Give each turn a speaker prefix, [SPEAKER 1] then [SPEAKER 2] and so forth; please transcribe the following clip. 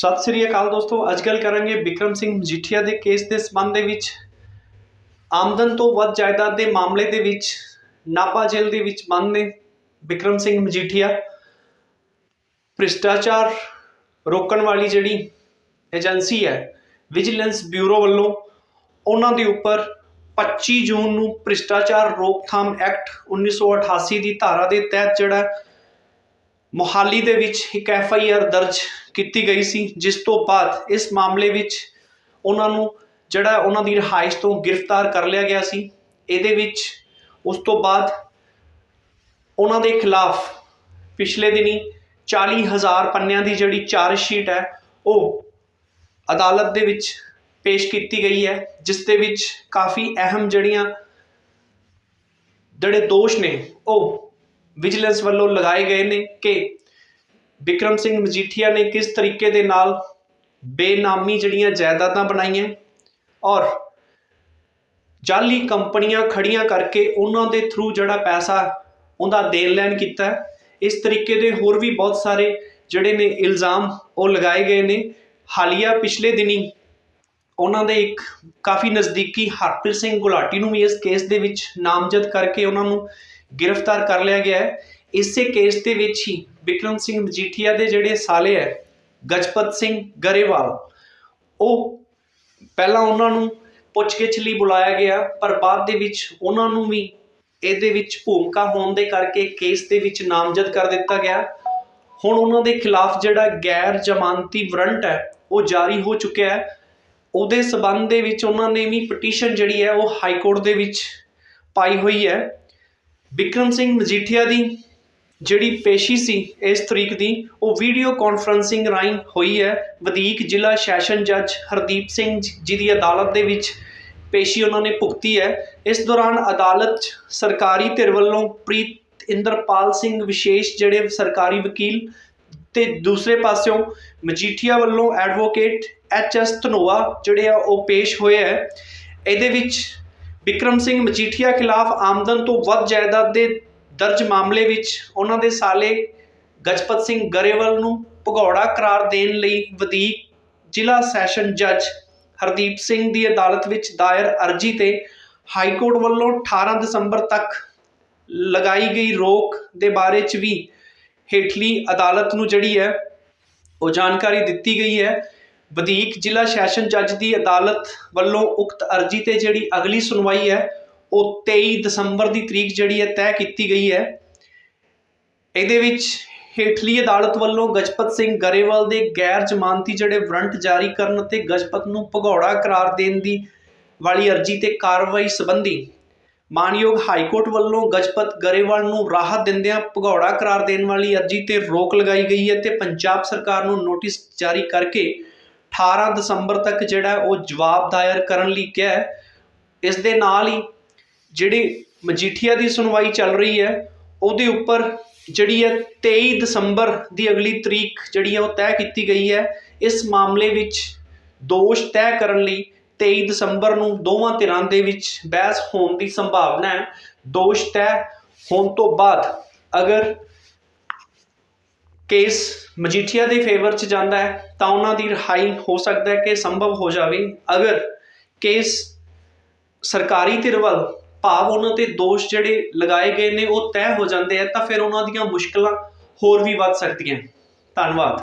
[SPEAKER 1] ਸਤਿ ਸ੍ਰੀ ਅਕਾਲ ਦੋਸਤੋ, ਅੱਜ ਗੱਲ ਕਰਾਂਗੇ ਵਿਕਰਮ ਸਿੰਘ ਮਜੀਠੀਆ ਦੇ ਕੇਸ ਦੇ ਸਬੰਧ ਦੇ ਵਿੱਚ। ਆਮਦਨ ਤੋਂ ਵੱਧ ਜਾਇਦਾਦ ਦੇ ਮਾਮਲੇ ਦੇ ਵਿੱਚ ਨਾਪਾ ਜੇਲ੍ਹ ਦੇ ਵਿੱਚ ਬੰਦ ਨੇ ਵਿਕਰਮ ਸਿੰਘ ਮਜੀਠੀਆ। ਭ੍ਰਿਸ਼ਟਾਚਾਰ ਰੋਕਣ ਵਾਲੀ ਜਿਹੜੀ ਏਜੰਸੀ ਹੈ, ਵਿਜੀਲੈਂਸ ਬਿਊਰੋ ਵੱਲੋਂ ਉਹਨਾਂ ਦੇ ਉੱਪਰ 25 ਜੂਨ ਨੂੰ ਭ੍ਰਿਸ਼ਟਾਚਾਰ ਰੋਕਥਾਮ ਐਕਟ 1988 ਦੀ ਧਾਰਾ ਦੇ ਤਹਿਤ ਜਿਹੜਾ ਮੋਹਾਲੀ ਦੇ ਵਿੱਚ ਇੱਕ ਐਫ ਆਈ ਆਰ ਦਰਜ ਕੀਤੀ ਗਈ ਸੀ, ਜਿਸ ਤੋਂ ਬਾਅਦ ਇਸ ਮਾਮਲੇ ਵਿੱਚ ਉਹਨਾਂ ਨੂੰ ਜਿਹੜਾ ਉਹਨਾਂ ਦੀ ਰਿਹਾਇਸ਼ ਤੋਂ ਗ੍ਰਿਫਤਾਰ ਕਰ ਲਿਆ ਗਿਆ ਸੀ। ਇਹਦੇ ਵਿੱਚ ਉਸ ਤੋਂ ਬਾਅਦ ਉਹਨਾਂ ਦੇ ਖਿਲਾਫ ਪਿਛਲੇ ਦਿਨੀ 40000 ਪੰਨਿਆਂ ਦੀ ਜਿਹੜੀ ਚਾਰਜ ਸ਼ੀਟ ਹੈ, ਉਹ ਅਦਾਲਤ ਦੇ ਵਿੱਚ ਪੇਸ਼ ਕੀਤੀ ਗਈ ਹੈ, ਜਿਸ ਦੇ ਵਿੱਚ ਕਾਫੀ ਅਹਿਮ ਜਿਹੜੀਆਂ ਜਿਹੜੇ ਦੋਸ਼ ਨੇ, ਉਹ ਵਿਜੀਲੈਂਸ ਵੱਲੋਂ ਲਗਾਏ ਗਏ ਨੇ ਕਿ ਵਿਕਰਮ ਸਿੰਘ ਮਜੀਠੀਆ ਨੇ ਕਿਸ ਤਰੀਕੇ ਦੇ ਨਾਲ ਬੇਨਾਮੀ ਜਿਹੜੀਆਂ ਜਾਇਦਾਦਾਂ ਬਣਾਈਆਂ ਔਰ ਜਾਲੀ ਕੰਪਨੀਆਂ ਖੜੀਆਂ ਕਰਕੇ ਉਹਨਾਂ ਦੇ ਥਰੂ ਜਿਹੜਾ ਪੈਸਾ ਉਹਦਾ ਦੇਣ ਲੈਣ ਕੀਤਾ ਇਸ ਤਰੀਕੇ ਦੇ ਹੋਰ ਵੀ ਬਹੁਤ ਸਾਰੇ ਜਿਹੜੇ ਨੇ ਇਲਜ਼ਾਮ ਉਹ ਲਗਾਏ ਗਏ ਨੇ। ਹਾਲੀਆ ਪਿਛਲੇ ਦਿਨੀ ਉਹਨਾਂ ਦੇ ਇੱਕ ਕਾਫੀ ਨਜ਼ਦੀਕੀ ਹਰਪ੍ਰੀਤ ਸਿੰਘ ਗੁਲਾਟੀ ਨੂੰ ਵੀ ਇਸ ਕੇਸ ਦੇ ਵਿੱਚ ਨਾਮਜ਼ਦ ਕਰਕੇ ਉਹਨਾਂ ਨੂੰ ਗ੍ਰਿਫਤਾਰ ਕਰ ਲਿਆ ਗਿਆ ਹੈ। ਇਸੇ ਕੇਸ ਦੇ ਵਿੱਚ ਹੀ ਵਿਕਰਮ ਸਿੰਘ ਮਜੀਠੀਆ ਦੇ ਜਿਹੜੇ ਸਾਲੇ ਹੈ, ਗਜਪਤ ਸਿੰਘ ਗਰੇਵਾਲ, ਉਹ ਪਹਿਲਾਂ ਉਹਨਾਂ ਨੂੰ ਪੁੱਛਗਿੱਛ ਲਈ ਬੁਲਾਇਆ ਗਿਆ, ਪਰ ਬਾਅਦ ਦੇ ਵਿੱਚ ਉਹਨਾਂ ਨੂੰ ਵੀ ਇਹਦੇ ਵਿੱਚ ਭੂਮਿਕਾ ਹੋਣ ਦੇ ਕਰਕੇ ਕੇਸ ਦੇ ਵਿੱਚ ਨਾਮਜ਼ਦ ਕਰ ਦਿੱਤਾ ਗਿਆ। ਹੁਣ ਉਹਨਾਂ ਦੇ ਖਿਲਾਫ ਜਿਹੜਾ ਗੈਰ ਜ਼ਮਾਨਤੀ ਵਾਰੰਟ ਹੈ, ਉਹ ਜਾਰੀ ਹੋ ਚੁੱਕਿਆ ਹੈ। ਉਹਦੇ ਸਬੰਧ ਦੇ ਵਿੱਚ ਉਹਨਾਂ ਨੇ ਵੀ ਪਟੀਸ਼ਨ ਜਿਹੜੀ ਹੈ, ਉਹ ਹਾਈ ਕੋਰਟ ਦੇ ਵਿੱਚ ਪਾਈ ਹੋਈ ਹੈ। ਬਿਕਰਮ ਸਿੰਘ ਮਜੀਠੀਆ ਦੀ ਜਿਹੜੀ ਪੇਸ਼ੀ ਸੀ ਇਸ ਤਰੀਕ ਦੀ, ਉਹ ਵੀਡੀਓ ਕਾਨਫਰੰਸਿੰਗ ਰਾਹੀਂ ਹੋਈ ਹੈ। ਵਧੀਕ ਜ਼ਿਲ੍ਹਾ ਸੈਸ਼ਨ ਜੱਜ ਹਰਦੀਪ ਸਿੰਘ ਜੀ ਦੀ ਅਦਾਲਤ ਦੇ ਵਿੱਚ ਪੇਸ਼ੀ ਉਹਨਾਂ ਨੇ ਭੁਗਤੀ ਹੈ। ਇਸ ਦੌਰਾਨ ਅਦਾਲਤ 'ਚ ਸਰਕਾਰੀ ਧਿਰ ਵੱਲੋਂ ਪ੍ਰੀਤ ਇੰਦਰਪਾਲ ਸਿੰਘ ਵਿਸ਼ੇਸ਼ ਜਿਹੜੇ ਸਰਕਾਰੀ ਵਕੀਲ ਤੇ ਦੂਸਰੇ ਪਾਸਿਓਂ ਮਜੀਠੀਆ ਵੱਲੋਂ ਐਡਵੋਕੇਟ ਐਚ ਐਸ ਧਨੋਆ ਜਿਹੜੇ ਆ, ਉਹ ਪੇਸ਼ ਹੋਏ ਹੈ। ਇਹਦੇ ਵਿੱਚ ਵਿਕਰਮ ਸਿੰਘ ਮਜੀਠੀਆ ਖਿਲਾਫ ਆਮਦਨ ਤੋਂ ਵੱਧ ਜਾਇਦਾਦ ਦੇ ਦਰਜ ਮਾਮਲੇ ਵਿੱਚ ਉਹਨਾਂ ਦੇ ਸਾਲੇ ਗਜਪਤ ਸਿੰਘ ਗਰੇਵਾਲ ਨੂੰ ਭਗੌੜਾ ਕਰਾਰ ਦੇਣ ਲਈ ਵਧੀਕ ਜ਼ਿਲ੍ਹਾ ਸੈਸ਼ਨ ਜੱਜ ਹਰਦੀਪ ਸਿੰਘ ਦੀ ਅਦਾਲਤ ਵਿੱਚ ਦਾਇਰ ਅਰਜ਼ੀ ਤੇ ਹਾਈ ਕੋਰਟ ਵੱਲੋਂ 18 ਦਸੰਬਰ ਤੱਕ ਲਗਾਈ ਗਈ ਰੋਕ ਦੇ ਬਾਰੇ ਚ ਵੀ ਹੇਠਲੀ ਅਦਾਲਤ ਨੂੰ ਜਿਹੜੀ ਹੈ ਉਹ ਜਾਣਕਾਰੀ ਦਿੱਤੀ ਗਈ ਹੈ। ਵਧੀਕ ਜ਼ਿਲ੍ਹਾ ਸੈਸ਼ਨ ਜੱਜ ਦੀ ਅਦਾਲਤ ਵੱਲੋਂ ਉਕਤ ਅਰਜ਼ੀ ਤੇ ਜਿਹੜੀ ਅਗਲੀ ਸੁਣਵਾਈ ਹੈ, ਉਹ 23 ਦਸੰਬਰ ਦੀ ਤਰੀਕ ਜਿਹੜੀ ਹੈ, ਤੈਅ ਕੀਤੀ ਗਈ ਹੈ। ਇਹਦੇ ਵਿੱਚ ਹੇਠਲੀ ਅਦਾਲਤ ਵੱਲੋਂ ਗਜਪਤ ਸਿੰਘ ਗਰੇਵਾਲ ਦੇ ਗੈਰ ਜ਼ਮਾਨਤੀ ਜਿਹੜੇ ਵਾਰੰਟ ਜਾਰੀ ਕਰਨ ਅਤੇ ਗਜਪਤ ਨੂੰ ਭਗੌੜਾ ਕਰਾਰ ਦੇਣ ਦੀ ਵਾਲੀ ਅਰਜ਼ੀ ਤੇ ਕਾਰਵਾਈ ਸੰਬੰਧੀ ਮਾਨਯੋਗ ਹਾਈ ਕੋਰਟ ਵੱਲੋਂ ਗਜਪਤ ਗਰੇਵਾਲ ਨੂੰ ਰਾਹਤ ਦਿੰਦਿਆਂ ਭਗੌੜਾ ਕਰਾਰ ਦੇਣ ਵਾਲੀ ਅਰਜ਼ੀ ਤੇ ਰੋਕ ਲਗਾਈ ਗਈ ਹੈ ਤੇ ਪੰਜਾਬ ਸਰਕਾਰ ਨੂੰ ਨੋਟਿਸ ਜਾਰੀ ਕਰਕੇ 18 ਦਸੰਬਰ ਤੱਕ ਜਿਹੜਾ ਉਹ ਜਵਾਬ ਦਾਇਰ ਕਰਨ ਲਈ ਕਿਹਾ ਇਸ ਦੇ ਨਾਲ ਹੀ ਜਿਹੜੀ ਮਜੀਠੀਆ ਦੀ ਸੁਣਵਾਈ ਚੱਲ ਰਹੀ ਹੈ, ਉਹਦੇ ਉੱਪਰ ਜਿਹੜੀ ਹੈ 23 ਦਸੰਬਰ ਦੀ ਅਗਲੀ ਤਰੀਕ ਜਿਹੜੀ ਹੈ ਉਹ ਤੈਅ ਕੀਤੀ ਗਈ ਹੈ, ਇਸ ਮਾਮਲੇ ਵਿੱਚ ਦੋਸ਼ ਤੈਅ ਕਰਨ ਲਈ 23 ਦਸੰਬਰ ਨੂੰ ਦੋਵਾਂ ਧਿਰਾਂ ਦੇ ਵਿੱਚ ਬਹਿਸ ਹੋਣ ਦੀ ਸੰਭਾਵਨਾ ਹੈ, ਦੋਸ਼ ਤੈਅ ਹੋਣ ਤੋਂ ਬਾਅਦ ਅਗਰ ਕੇਸ ਮਜੀਠੀਆ ਦੇ ਫੇਵਰ ਚ ਜਾਂਦਾ ਹੈ, ਤਾਂ ਉਹਨਾਂ ਦੀ ਰਿਹਾਈ ਹੋ ਸਕਦਾ ਹੈ ਕਿ ਸੰਭਵ ਹੋ ਜਾਵੇ। ਅਗਰ ਕੇਸ ਸਰਕਾਰੀ ਧਿਰ ਵੱਲ ਭਾਵ ਉਹਨਾਂ ਤੇ ਦੋਸ਼ ਜਿਹੜੇ ਲਗਾਏ ਗਏ ਨੇ, ਉਹ ਤੈਅ ਹੋ ਜਾਂਦੇ ਆ, ਤਾਂ ਫਿਰ ਉਹਨਾਂ ਦੀਆਂ ਮੁਸ਼ਕਲਾਂ ਹੋਰ ਵੀ ਵੱਧ ਸਕਦੀਆਂ। ਧੰਨਵਾਦ।